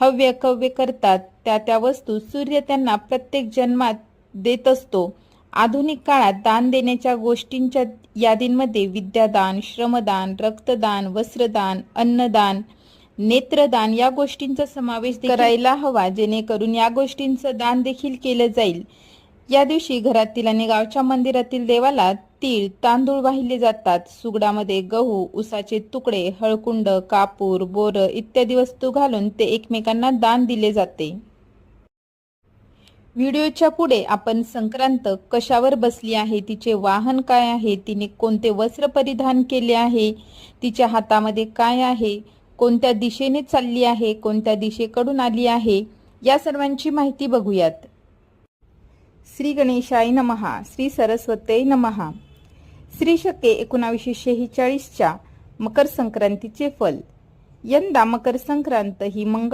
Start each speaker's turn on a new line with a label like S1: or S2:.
S1: हव्य कव्य करतात त्या त्या वस्तू सूर्य त्यांना प्रत्येक जन्मात देत असतो. आधुनिक काळात दान देण्याच्या गोष्टींच्या यादींमध्ये विद्यादान श्रमदान रक्तदान वस्त्रदान अन्नदान नेत्रदान या गोष्टींचा समावेश करायला हवा जेणेकरून या गोष्टींचं दान देखील केलं जाईल. या दिवशी घरातील आणि गावच्या मंदिरातील देवाला तीळ तांदूळ वाहिले जातात. सुगडामध्ये गहू उसाचे तुकडे हळकुंड कापूर बोर इत्यादी वस्तू घालून ते एकमेकांना दान दिले जाते. व्हिडिओच्या पुढे आपण संक्रांत कशावर बसली आहे तिचे वाहन काय आहे तिने कोणते वस्त्र परिधान केले आहे तिच्या हातामध्ये काय आहे कोणत्या दिशेने चालली आहे कोणत्या दिशेकडून आली आहे या सर्वांची माहिती बघूयात. श्री गणेशाय नमहा श्री सरस्वते नमहा श्री शके एकोणावीसशे शेहेचाळीसच्या मकर संक्रांतीचे फल. यंदा मकर संक्रांत ही मंगळ